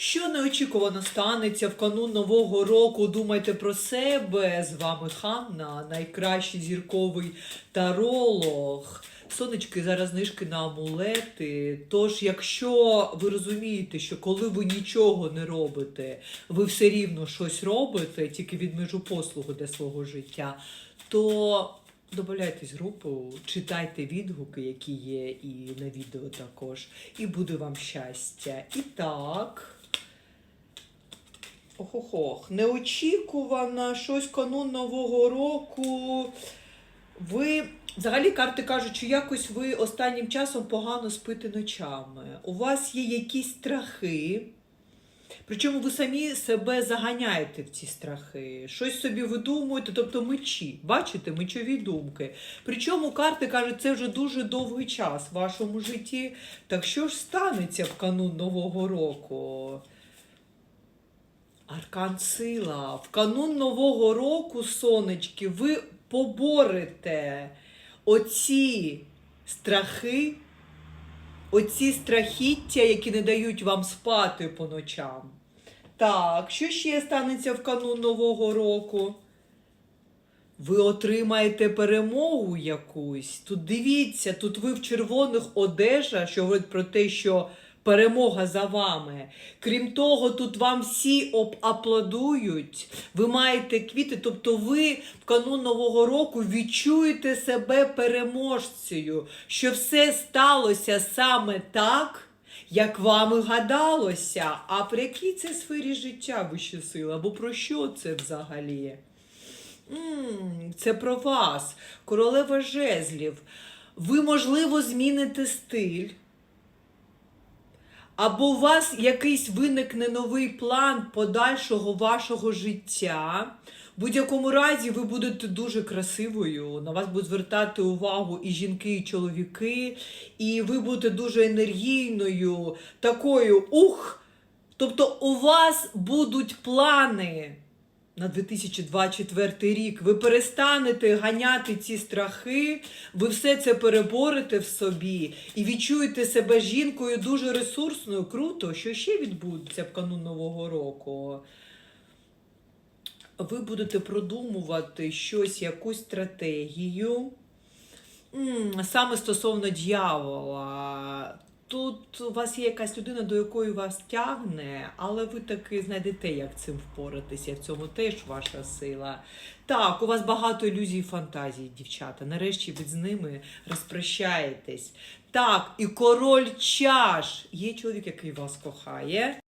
Що неочікувано станеться в канун Нового року? Думайте про себе. З вами Ханна, найкращий зірковий таролог. Сонечки, зараз знижки на амулети. Тож, якщо ви розумієте, що коли ви нічого не робите, ви все рівно щось робите, тільки від межу послугу для свого життя, то Добавляйтесь групу, читайте відгуки, які є, і на відео також. І буде вам щастя. І так. Ох-ох-ох. Неочікувано щось канун Нового року. Ви, взагалі, карти кажуть, що якось ви останнім часом погано спите ночами. У вас є якісь страхи. Причому ви самі себе заганяєте в ці страхи, щось собі видумуєте, тобто мечі, бачите, мечові думки. Причому карти кажуть, це вже дуже довгий час в вашому житті. Так що ж станеться в канун Нового року? Аркан сила. В канун Нового року, сонечки, ви поборете оці страхи, оці страхіття, які не дають вам спати по ночам. Так, що ще станеться в канун Нового року? Ви отримаєте перемогу якусь. Тут дивіться, тут ви в червоних одежах, що говорить про те, що перемога за вами. Крім того, тут вам всі аплодують, ви маєте квіти, тобто ви в канун Нового року відчуєте себе переможцею, що все сталося саме так. Як вам і гадалося, а при якій це сфері життя вища сила? Або про що це взагалі? Це про вас, королева жезлів. Ви, можливо, зміните стиль. Або у вас якийсь виникне новий план подальшого вашого життя. В будь-якому разі ви будете дуже красивою. На вас будуть звертати увагу і жінки, і чоловіки, і ви будете дуже енергійною, такою ух. Тобто у вас будуть плани на 2024 рік. Ви перестанете ганяти ці страхи, ви все це переборете в собі і відчуєте себе жінкою дуже ресурсною. Круто, що ще відбудеться в канун Нового року. Ви будете продумувати щось, якусь стратегію. Саме стосовно дьявола. Тут у вас є якась людина, до якої вас тягне, але ви таки знайдете, як цим впоратися. В цьому теж ваша сила. Так, у вас багато ілюзій і фантазій, дівчата. Нарешті ви з ними розпрощаєтесь. Так, і король чаш. Є чоловік, який вас кохає.